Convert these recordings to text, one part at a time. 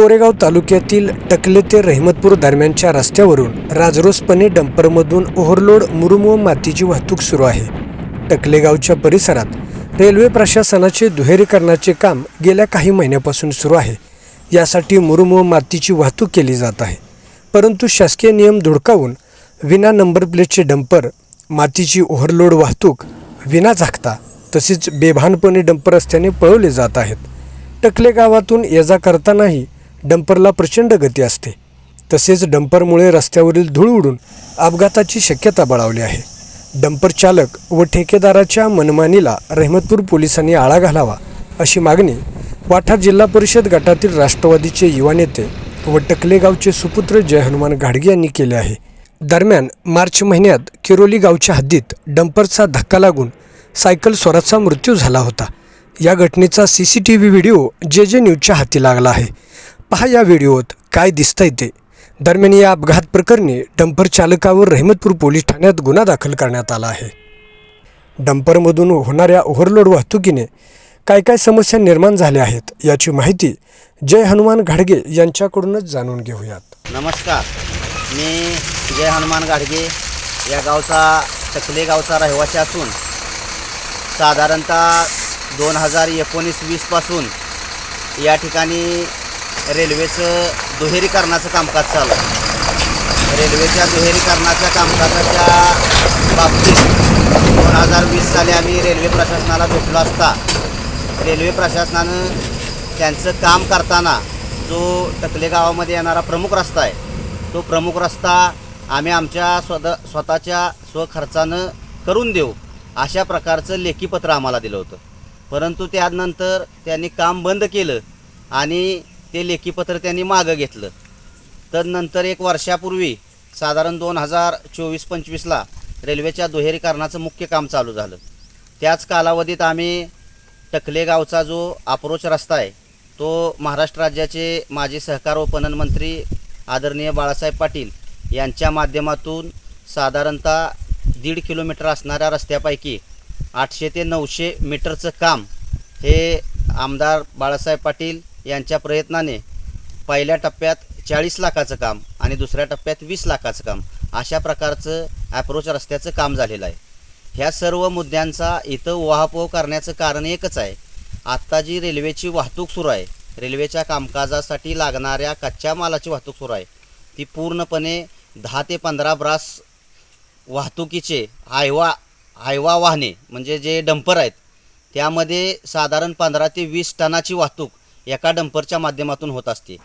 कोरेगाव तालुक्यातील टकले ते रहिमतपूर दरम्यानच्या रस्त्यावरून राजरोसपणे डंपरमधून ओव्हरलोड मुरुम व मातीची वाहतूक सुरू आहे. टकलेगावच्या परिसरात रेल्वे प्रशासनाचे दुहेरीकरणाचे काम गेल्या काही महिन्यापासून सुरू आहे. यासाठी मुरुम व मातीची वाहतूक केली जात आहे. परंतु शासकीय नियम धुडकावून विना नंबर प्लेटचे डंपर मातीची ओव्हरलोड वाहतूक विना झाकता तसेच बेभानपणे डंपर रस्त्याने पळवले जात आहेत. टकले गावातून ये जा करतानाही डंपरला प्रचंड गती असते. तसेच डंपरमुळे रस्त्यावरील धूळ उडून अपघाताची शक्यता बळावली आहे. डंपर चालक व ठेकेदाराच्या मनमानीला रहमतपूर पोलिसांनी आळा घालावा अशी मागणी वाठा जिल्हा परिषद गटातील राष्ट्रवादीचे युवा नेते व टकलेगावचे सुपुत्र जय हनुमान घाडगे यांनी केले आहे. दरम्यान मार्च महिन्यात किरोली गावच्या हद्दीत डंपरचा धक्का लागून सायकल स्वराचा मृत्यू झाला होता. या घटनेचा C C T V video J J न्यूजच्या हाती लागला आहे. पहा या व्हिडिओत काय दिसतंय ते. दरम्यान या अपघात प्रकरणी डंपर चालकावर रहमतपूर पोलीस ठाण्यात गुन्हा दाखल करण्यात आला आहे. डंपरमधून होणाऱ्या ओव्हरलोड वाहतुकीने काय काय समस्या निर्माण झाल्या आहेत याची माहिती जय हनुमान घाडगे यांच्याकडूनच जाणून घेऊयात. नमस्कार. मी जय हनुमान गाडगे या गावचा चकले गावचा रहिवासी असून साधारणतः दोन हजार एकोणीस वीसपासून या ठिकाणी रेल्वेचं दुहेरीकरणाचं कामकाज चालू आहे. रेल्वेच्या दुहेरीकरणाच्या कामकाजाच्या बाबतीत दोन हजार वीस साली आम्ही रेल्वे प्रशासनाला भेटलो असता रेल्वे प्रशासनानं त्यांचं काम करताना जो टकले गावामध्ये येणारा प्रमुख रस्ता आहे तो प्रमुख रस्ता आम्ही आमच्या स्वत स्वतःच्या स्वखर्चानं करून देऊ अशा प्रकारचं लेखीपत्र आम्हाला दिलं होतं. परंतु त्यानंतर त्यांनी काम बंद केलं आणि ते लेखीपत्र त्यांनी मागं घेतलं. तदनंतर एक वर्षापूर्वी साधारण दोन हजार चोवीस पंचवीसला रेल्वेच्या दुहेरीकरणाचं मुख्य काम चालू झालं. त्याच कालावधीत आम्ही टकले गावचा जो अप्रोच रस्ता आहे तो महाराष्ट्र राज्याचे माजी सहकार व पणन मंत्री आदरणीय बाळासाहेब पाटील यांच्या माध्यमातून साधारणतः दीड किलोमीटर असणाऱ्या रस्त्यापैकी आठशे ते नऊशे मीटरचं काम हे आमदार बाळासाहेब पाटील यांच्या प्रयत्नाने पहिल्या टप्प्यात चाळीस लाखाचं काम आणि दुसऱ्या टप्प्यात वीस लाखाचं काम अशा प्रकारचं ॲप्रोच रस्त्याचं काम झालेलं आहे. ह्या सर्व मुद्द्यांचा इथं वाहपोह करण्याचं कारण एकच आहे. आत्ता जी रेल्वेची वाहतूक सुरू आहे रेल्वेच्या कामकाजासाठी लागणाऱ्या कच्च्या मालाची वाहतूक सुरू आहे. ती पूर्णपणे दहा ते पंधरा ब्रास वाहतुकीचे हायवा हायवा वाहने म्हणजे जे डंपर आहेत त्यामध्ये साधारण पंधरा ते वीस टनाची वाहतूक एका डंपरच्या माध्यमातून होत असते.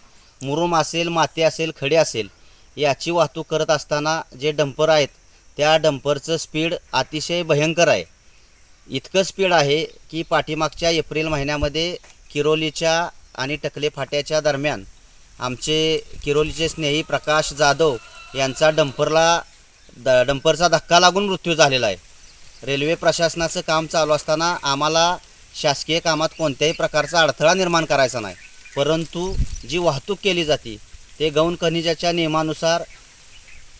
मुरुम असेल माती असेल खडे असेल याची वाहतूक करत असताना जे डंपर आहेत त्या डंपरचं स्पीड अतिशय भयंकर आहे. इतकं स्पीड आहे की पाठीमागच्या एप्रिल महिन्यामध्ये किरोलीच्या आणि टकले फाट्याच्या दरम्यान आमचे किरोलीचे स्नेही प्रकाश जाधव यांचा डंपरला द डंपरचा धक्का लागून मृत्यू झालेला आहे. रेल्वे प्रशासनाचं काम चालू असताना आम्हाला शासकीय कामात कोणत्याही प्रकारचा अडथळा निर्माण करायचा नाही. परंतु जी वाहतूक केली जाते ते गौण खनिजाच्या नियमानुसार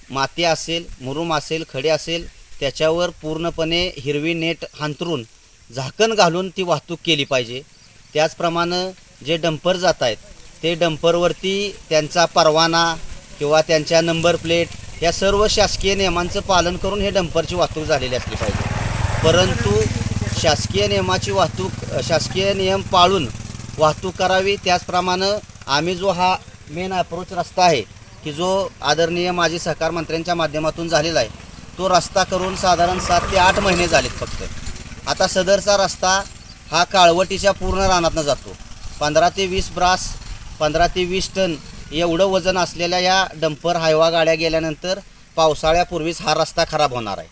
माती असेल मुरुम असेल खडे असेल त्याच्यावर पूर्णपणे हिरवी नेट हांतरून झाकण घालून ती वाहतूक केली पाहिजे. त्याचप्रमाणे जे डंपर जात आहेत ते डंपरवरती त्यांचा परवाना किंवा त्यांच्या नंबर प्लेट या सर्व शासकीय नियमांचं पालन करून हे डंपरची वाहतूक झालेली असली पाहिजे. परंतु शासकीय नियमाची वाहतूक शासकीय नियम पाळून वाहतूक करावी. त्याचप्रमाणे आम्ही जो हा मेन अप्रोच रस्ता आहे की जो आदरणीय माजी सहकार मंत्र्यांच्या माध्यमातून झालेला आहे तो रस्ता करून साधारण सात ते आठ महिने झालेत फक्त. आता सदरचा रस्ता हा काळवटीच्या पूर्ण रानातनं जातो. पंधरा ते वीस ब्रास पंधरा ते वीस टन एवढं वजन असलेल्या या डंपर हायवा गाड्या गेल्यानंतर पावसाळ्यापूर्वीच हा रस्ता खराब होणार आहे.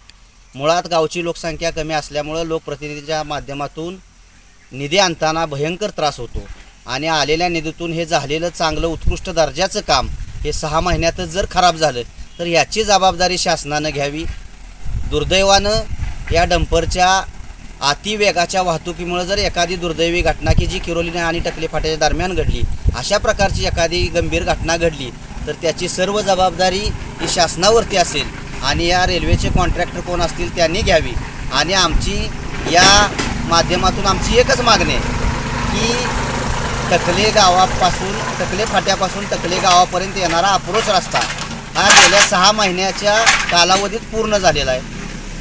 मुळात गावची लोकसंख्या कमी असल्यामुळं लोकप्रतिनिधीच्या माध्यमातून निधी आणताना भयंकर त्रास होतो. आणि आलेल्या निधीतून हे झालेलं चांगलं उत्कृष्ट दर्जाचं काम हे सहा महिन्यातच जर खराब झालं तर याची जबाबदारी शासनानं घ्यावी. दुर्दैवानं या डंपरच्या अतिवेगाच्या वाहतुकीमुळे जर एखादी दुर्दैवी घटना की जी किरोली आणि टकले फाट्याच्या दरम्यान घडली अशा प्रकारची एखादी गंभीर घटना घडली तर त्याची सर्व जबाबदारी ही शासनावरती असेल. आणि या रेल्वेचे कॉन्ट्रॅक्टर कोण असतील त्यांनी घ्यावी. आणि आमची या माध्यमातून आमची एकच मागणी आहे की टकले गावापासून टकले फाट्यापासून टकले गावापर्यंत येणारा अप्रोच रस्ता हा गेल्या सहा महिन्याच्या कालावधीत पूर्ण झालेला आहे.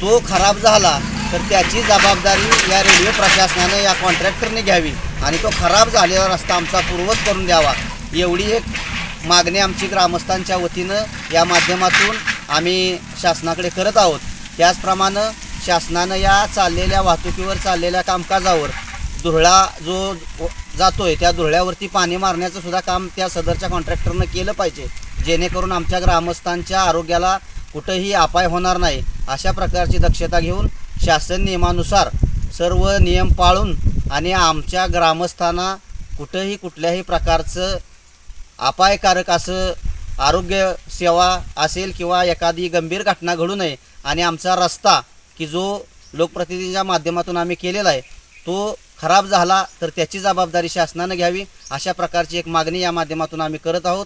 तो खराब झाला तर त्याची जबाबदारी या रेल्वे प्रशासनानं या कॉन्ट्रॅक्टरने घ्यावी आणि तो खराब झालेला रस्ता आमचा पूर्वत करून द्यावा. एवढी एक मागणी आमची ग्रामस्थांच्या वतीनं या माध्यमातून आम्ही शासनाकडे करत आहोत. त्याचप्रमाणे शासनानं या चाललेल्या वाहतुकीवर चाललेल्या कामकाजावर धुरळा जो जातोय त्या धुरळ्यावरती पाणी मारण्याचं सुद्धा काम त्या सदरच्या कॉन्ट्रॅक्टरनं केलं पाहिजे. जेणेकरून आमच्या ग्रामस्थांच्या आरोग्याला कुठंही अपाय होणार नाही. अशा प्रकारची दक्षता घेऊन शासन नियमानुसार सर्व नियम पाळून आणि आमच्या ग्रामस्थांना कुठंही कुठल्याही प्रकारचं अपायकारक असं आरोग्य सेवा असेल किंवा एखादी गंभीर घटना घडू नये आणि आमचा रस्ता की जो लोकप्रतिनिधीच्या माध्यमातून आम्ही केलेला आहे तो खराब झाला तर त्याची जबाबदारी शासनानं घ्यावी. अशा प्रकारची एक मागणी या माध्यमातून आम्ही करत आहोत.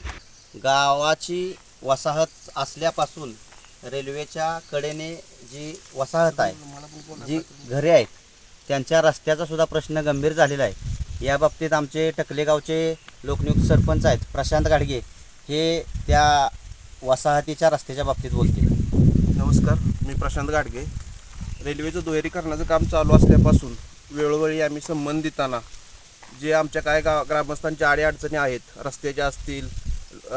गावाची वसाहत असल्यापासून रेल्वेच्या कडेने जी वसाहत आहे जी घरे आहेत त्यांच्या रस्त्याचा सुद्धा प्रश्न गंभीर झालेला आहे. या बाबतीत आमचे टकलेगावचे लोकनियुक्त सरपंच आहेत प्रशांत गाडगे. हे त्या वसाहतीच्या रस्त्याच्या बाबतीत बोलतील नमस्कार मी प्रशांत गाडगे. रेल्वेचं दुहेरीकरणाचं काम चालू असल्यापासून वेळोवेळी आम्ही संबंधितांना जे आमच्या काय गा ग्रामस्थांच्या अडीअडचणी आहेत रस्त्याच्या असतील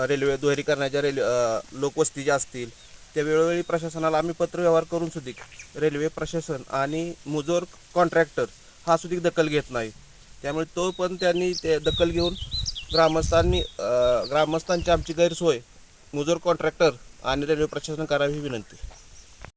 रेल्वे दुहेरीकरणाच्या रेल्वे लोकवस्तीच्या असतील त्या वेळोवेळी प्रशासनाला आम्ही पत्रव्यवहार करून सुद्धा रेल्वे प्रशासन आणि मुजोर कॉन्ट्रॅक्टर हा सुद्धा दखल घेत नाही. त्यामुळे तो पण त्यांनी ते दखल घेऊन ग्रामस्थांनी ग्रामस्थांची आमची गैरसोय. मुजोर कॉन्ट्रॅक्टर आणि रेल्वे प्रशासन करावी ही विनंती.